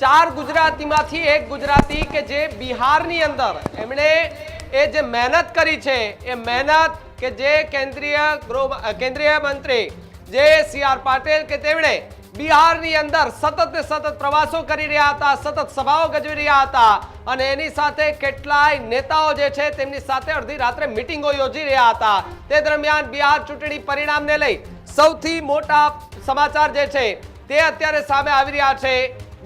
ચાર ગુજરાતીમાંથી એક ગુજરાતી કે જે બિહારની અંદર એમણે એ જે મહેનત કરી છે, એ મહેનત કે જે કેન્દ્રીય ગૃહ કેન્દ્રીય મંત્રી જે સી આર પાટીલ કે તેમણે બિહારની અંદર સતત ને સતત પ્રવાસો કરી રહ્યા હતા, સતત સભાઓ ગજવી રહ્યા હતા અને એની સાથે કેટલાય નેતાઓ જે છે તેમની સાથે અડધી રાત્રે મિટિંગો યોજી રહ્યા હતા. તે દરમિયાન બિહાર ચૂંટણી પરિણામને લઈ સૌથી મોટા સમાચાર જે છે તે અત્યારે સામે આવી રહ્યા છે.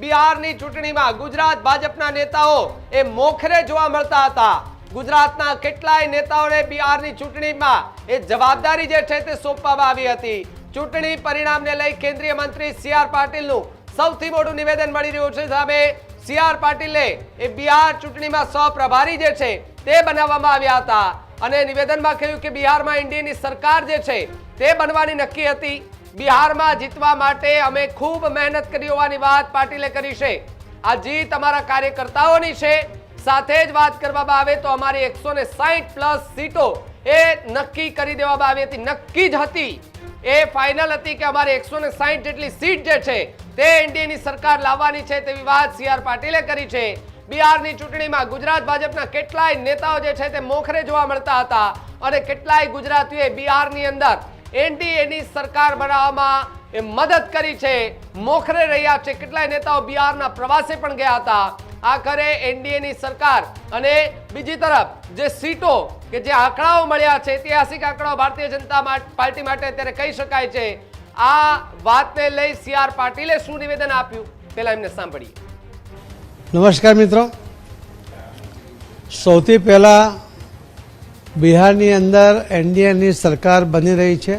બિહારની ચૂંટણીમાં ગુજરાત ભાજપના નેતાઓ એ મોખરે જોવા મળતા હતા. ગુજરાતના કેટલાય નેતાઓને બિહારની ચૂંટણીમાં એ જવાબદારી જે છે તે સોંપવામાં આવી હતી. ચૂંટણી પરિણામને લઈ કેન્દ્રીય મંત્રી સી આર પાટીલનું સૌથી મોટું નિવેદન મળી રહ્યું છે. સામે સી આર પાટીલે એ બિહાર ચૂંટણીમાં સહપ્રભારી જે છે તે બનાવવામાં આવ્યા હતા. અને નિવેદનમાં કહ્યું કે બિહારમાં ઇન્ડિયાની સરકાર જે છે તે બનવાની નક્કી હતી. બિહારમાં જીતવા માટે અમે ખૂબ મહેનત કરી હોવાની વાત પાટીલે કરી છે. આ જીત અમારા કાર્યકર્તાઓની છે. સાથે જ વાત કરવામાં આવે તો અમારી એકસો ને સાહીઠ પ્લસ સીટો એ નક્કી કરી દેવામાં આવી હતી. નક્કી જ હતી. એ ફાઇનલ હતી કે અમારે એકસો ને સાહીઠ જેટલી સીટ જે છે તે એનડીએની સરકાર લાવવાની છે તેવી વાત સી આર પાટીલે કરી છે. બિહારની ચૂંટણીમાં ગુજરાત ભાજપના કેટલાય નેતાઓ જે છે તે મોખરે જોવા મળતા હતા અને કેટલાય ગુજરાતીઓએ બિહારની અંદર એનડીએની સરકાર બનાવવામાં એ મદદ કરી છે. મોખરે રહ્યા છે. કેટલાય નેતાઓ બિહારના પ્રવાસે પણ ગયા હતા. આખરે એનડીએની સરકાર અને બીજી તરફ જે સીટો કે જે આંકડાઓ મળ્યા છે, ઐતિહાસિક આંકડાઓ ભારતીય જનતા પાર્ટી માટે અત્યારે કહી શકાય છે. આ વાતને લઈ સી આર પાટીલે શું નિવેદન આપ્યું? પેલા એમને સાંભળીએ. નમસ્કાર મિત્રો. સૌથી પહેલાં બિહારની અંદર એનડીએની સરકાર બની રહી છે.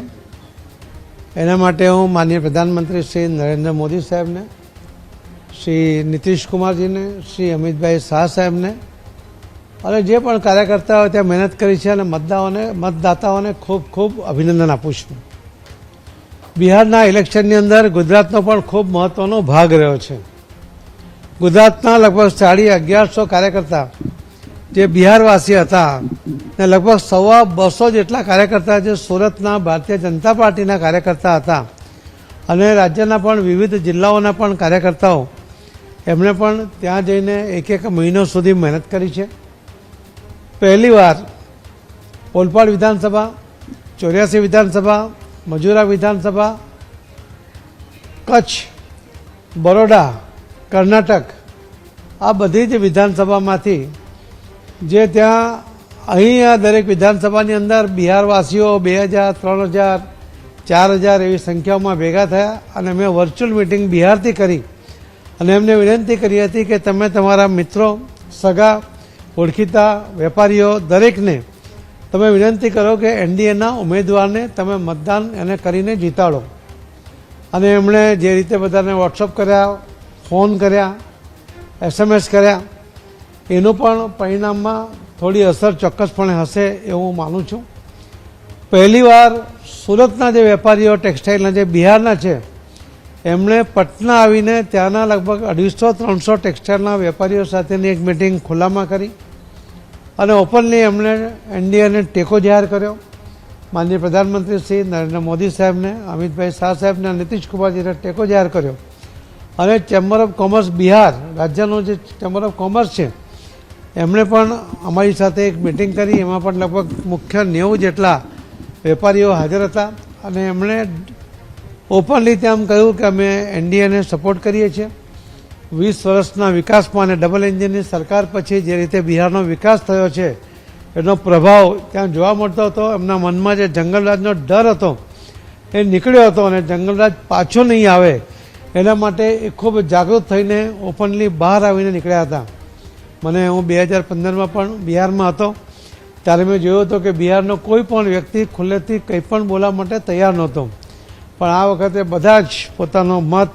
એના માટે હું માનનીય પ્રધાનમંત્રી શ્રી નરેન્દ્ર મોદી સાહેબને, શ્રી નીતિશ કુમારજીને શ્રી અમિતભાઈ શાહ સાહેબને અને જે પણ કાર્યકર્તાઓ ત્યાં મહેનત કરી છે અને મતદારોને, મતદાતાઓને ખૂબ ખૂબ અભિનંદન આપું છું. બિહારના ઇલેક્શનની અંદર ગુજરાતનો પણ ખૂબ મહત્ત્વનો ભાગ રહ્યો છે. ગુજરાતના લગભગ સાડી અગિયારસો કાર્યકર્તા જે બિહારવાસી હતા, ને લગભગ સવા બસો જેટલા કાર્યકર્તા જે સુરતના ભારતીય જનતા પાર્ટીના કાર્યકર્તા હતા, અને રાજ્યના પણ વિવિધ જિલ્લાઓના પણ કાર્યકર્તાઓ, એમણે પણ ત્યાં જઈને એક એક મહિનો સુધી મહેનત કરી છે. પહેલીવાર ઓલપાડ વિધાનસભા, ચોર્યાસી વિધાનસભા, મજૂરા વિધાનસભા, કચ્છ, બરોડા, કર્ણાટક, આ બધી જ વિધાનસભામાંથી જે ત્યાં અહીંયા દરેક વિધાનસભાની અંદર બિહારવાસીઓ બે હજાર, ત્રણ હજાર, ચાર હજાર એવી સંખ્યાઓમાં ભેગા થયા અને મેં વર્ચ્યુઅલ મિટિંગ બિહારથી કરી. અને એમને વિનંતી કરી હતી કે તમે તમારા મિત્રો, સગા, ઓળખીતા, વેપારીઓ, દરેકને તમે વિનંતી કરો કે એનડીએના ઉમેદવારને તમે મતદાન એને કરીને જીતાડો. અને એમણે જે રીતે બધાને વોટ્સઅપ કર્યા, ફોન કર્યા એસએમએસ કર્યા એનું પણ પરિણામમાં થોડી અસર ચોક્કસપણે હશે એવું હું માનું છું. પહેલીવાર સુરતના જે વેપારીઓ, ટેક્સટાઇલના જે બિહારના છે, એમણે પટના આવીને ત્યાંના લગભગ અઢીસો, ત્રણસો ટેક્સટાઇલના વેપારીઓ સાથેની એક મિટિંગ ખુલ્લામાં કરી અને ઓપનલી એમણે એનડીએને ટેકો જાહેર કર્યો. માનનીય પ્રધાનમંત્રી શ્રી નરેન્દ્ર મોદી સાહેબને, અમિતભાઈ શાહ સાહેબને નીતિશ કુમારજીને ટેકો જાહેર કર્યો. અને ચેમ્બર ઓફ કોમર્સ બિહાર, રાજ્યનું જે ચેમ્બર ઓફ કોમર્સ છે એમણે પણ અમારી સાથે એક મિટિંગ કરી. એમાં પણ લગભગ મુખ્ય નેવું જેટલા વેપારીઓ હાજર હતા અને એમણે ઓપનલી તેમ કહ્યું કે અમે એનડીએને સપોર્ટ કરીએ છીએ. વીસ વર્ષના વિકાસમાં અને ડબલ એન્જિનની સરકાર પછી જે રીતે બિહારનો વિકાસ થયો છે, એનો પ્રભાવ ત્યાં જોવા મળતો હતો. એમના મનમાં જે જંગલરાજનો ડર હતો એ નીકળ્યો હતો અને જંગલરાજ પાછો નહીં આવે એના માટે એ ખૂબ જાગૃત થઈને ઓપનલી બહાર આવીને નીકળ્યા હતા. મને હું બે હજાર પંદરમાં પણ બિહારમાં હતો. ત્યારે મેં જોયું હતું કે બિહારનો કોઈ પણ વ્યક્તિ ખુલ્લેથી કંઈ પણ બોલવા માટે તૈયાર નહોતો. પણ આ વખતે બધા જ પોતાનો મત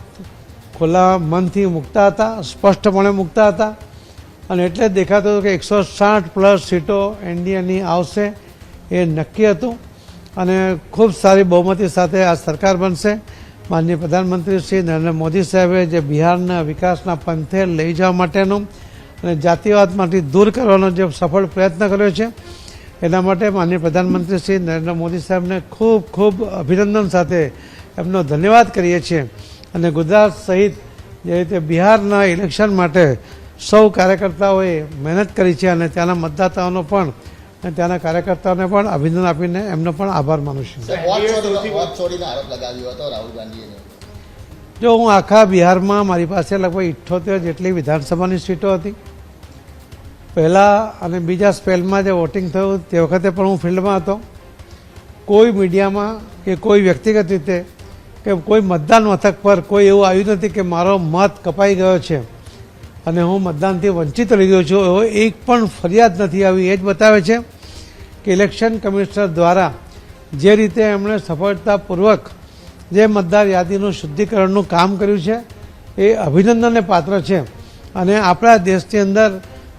ખુલ્લા મનથી મૂકતા હતા, સ્પષ્ટપણે મૂકતા હતા. અને એટલે દેખાતું હતું કે એકસો સાઠ પ્લસ સીટો એનડીએની આવશે એ નક્કી હતું. અને ખૂબ સારી બહુમતી સાથે આ સરકાર બનશે. માનનીય પ્રધાનમંત્રી શ્રી નરેન્દ્ર મોદી સાહેબે જે બિહારના વિકાસના પંથે લઈ જવા માટેનો અને જાતિવાદમાંથી દૂર કરવાનો જે સફળ પ્રયત્ન કર્યો છે, એના માટે માનનીય પ્રધાનમંત્રી શ્રી નરેન્દ્ર મોદી સાહેબને ખૂબ ખૂબ અભિનંદન સાથે એમનો ધન્યવાદ કરીએ છીએ. અને ગુજરાત સહિત જે રીતે બિહારના ઇલેક્શન માટે સૌ કાર્યકર્તાઓએ મહેનત કરી છે અને ત્યાંના મતદાતાઓનો પણ અને ત્યાંના કાર્યકર્તાઓને પણ અભિનંદન આપીને એમનો પણ આભાર માનું છું. જો હું આખા બિહારમાં, મારી પાસે લગભગ ઇઠ્ઠોતેર જેટલી વિધાનસભાની સીટો હતી. પહેલાં અને બીજા સ્પેલમાં જે વોટિંગ થયું, તે વખતે પણ હું ફિલ્ડમાં હતો. કોઈ મીડિયામાં કે કોઈ વ્યક્તિગત રીતે કે કોઈ મતદાન મથક પર કોઈ એવું આવ્યું નથી કે મારો મત કપાઈ ગયો છે અને હું મતદાનથી વંચિત રહી ગયો છું, એવો એક પણ ફરિયાદ નથી આવી. એ જ બતાવે છે કે ઇલેક્શન કમિશનર દ્વારા જે રીતે એમણે સફળતાપૂર્વક જે મતદાર યાદીનું શુદ્ધિકરણનું કામ કર્યું છે, એ અભિનંદનને પાત્ર છે. અને આપણા દેશની અંદર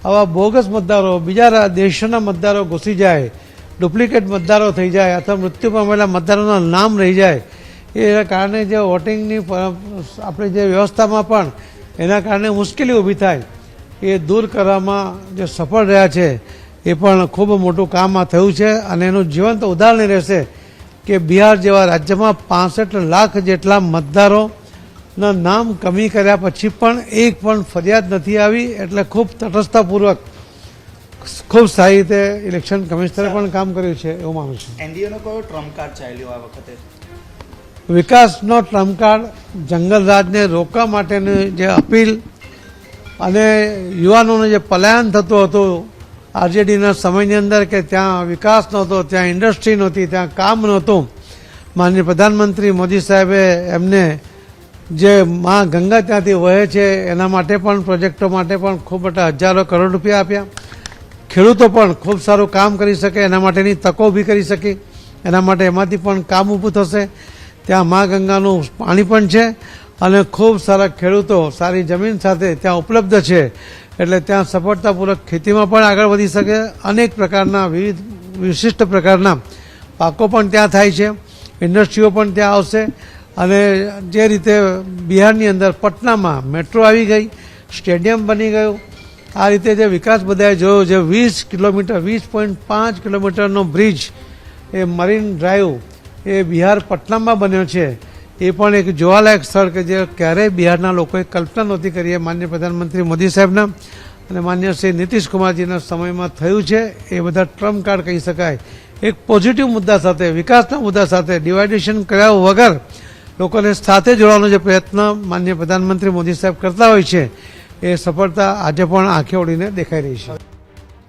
આવા બોગસ મતદારો બીજા દેશોના મતદારો ઘૂસી જાય, ડુપ્લિકેટ મતદારો થઈ જાય, અથવા મૃત્યુ પામેલા મતદારોના નામ રહી જાય, એના કારણે જે વોટિંગની આપણી જે વ્યવસ્થામાં પણ એના કારણે મુશ્કેલી ઊભી થાય, એ દૂર કરવામાં જે સફળ રહ્યા છે, એ પણ ખૂબ મોટું કામ થયું છે અને એનું જીવંત ઉદાહરણ રહેશે કે બિહાર જેવા રાજ્યમાં પાસઠ લાખ જેટલા મતદારોના નામ કમી કર્યા પછી પણ એક પણ ફરિયાદ નથી આવી એટલે ખૂબ તટસ્થતાપૂર્વક ખૂબ સારી રીતે ઇલેક્શન કમિશનરે પણ કામ કર્યું છે એવું માનું છું. એનડીએનો કયો ટ્રમ્પ કાર્ડ ચાલ્યો આ વખતે? વિકાસનો ટ્રમ્પ કાર્ડ જંગલરાજને રોકવા માટેની જે અપીલ અને યુવાનોનું જે પલાયન થતું હતું આરજેડીના સમયની અંદર કે ત્યાં વિકાસ નહોતો, ત્યાં ઇન્ડસ્ટ્રી નહોતી, ત્યાં કામ નહોતું. માનનીય પ્રધાનમંત્રી મોદી સાહેબે એમને જે માં ગંગા ત્યાંથી વહે છે, એના માટે પણ, પ્રોજેક્ટો માટે પણ ખૂબ મોટા હજારો કરોડ રૂપિયા આપ્યા. ખેડૂતો પણ ખૂબ સારું કામ કરી શકે, એના માટેની તકો ઊભી કરી શકી. એના માટે એમાંથી પણ કામ ઊભું થશે. ત્યાં મા ગંગાનું પાણી પણ છે. અને ખૂબ સારા ખેડૂતો સારી જમીન સાથે ત્યાં ઉપલબ્ધ છે. એટલે ત્યાં સફળતાપૂર્વક ખેતીમાં પણ આગળ વધી શકે. અનેક પ્રકારના વિવિધ વિશિષ્ટ પ્રકારના પાકો પણ ત્યાં થાય છે. ઇન્ડસ્ટ્રીઓ પણ ત્યાં આવશે. અને જે રીતે બિહારની અંદર પટનામાં મેટ્રો આવી ગઈ, સ્ટેડિયમ બની ગયું. આ રીતે જે વિકાસ બધાએ જોયો જે વીસ કિલોમીટર, વીસ પોઈન્ટ પાંચ કિલોમીટરનો બ્રિજ એ મરીન ડ્રાઈવ એ બિહાર પટનામાં બન્યો છે. એ પણ એક જોવાલાયક સ્થળ કે જે ક્યારેય બિહારના લોકોએ કલ્પના નહોતી કરી, એ માન્ય પ્રધાનમંત્રી મોદી સાહેબના અને માન્ય શ્રી નીતિશ કુમારજીના સમયમાં થયું છે. એ બધા ટ્રમ્પ કાર્ડ કહી શકાય. એક પોઝિટિવ મુદ્દા સાથે, વિકાસના મુદ્દા સાથે, ડિવાઇડેશન કર્યા વગર લોકોને સાથે જોડવાનો જે પ્રયત્ન માન્ય પ્રધાનમંત્રી મોદી સાહેબ કરતા હોય છે, એ સફળતા આજે પણ આંખે ઓળીને દેખાઈ રહી છે.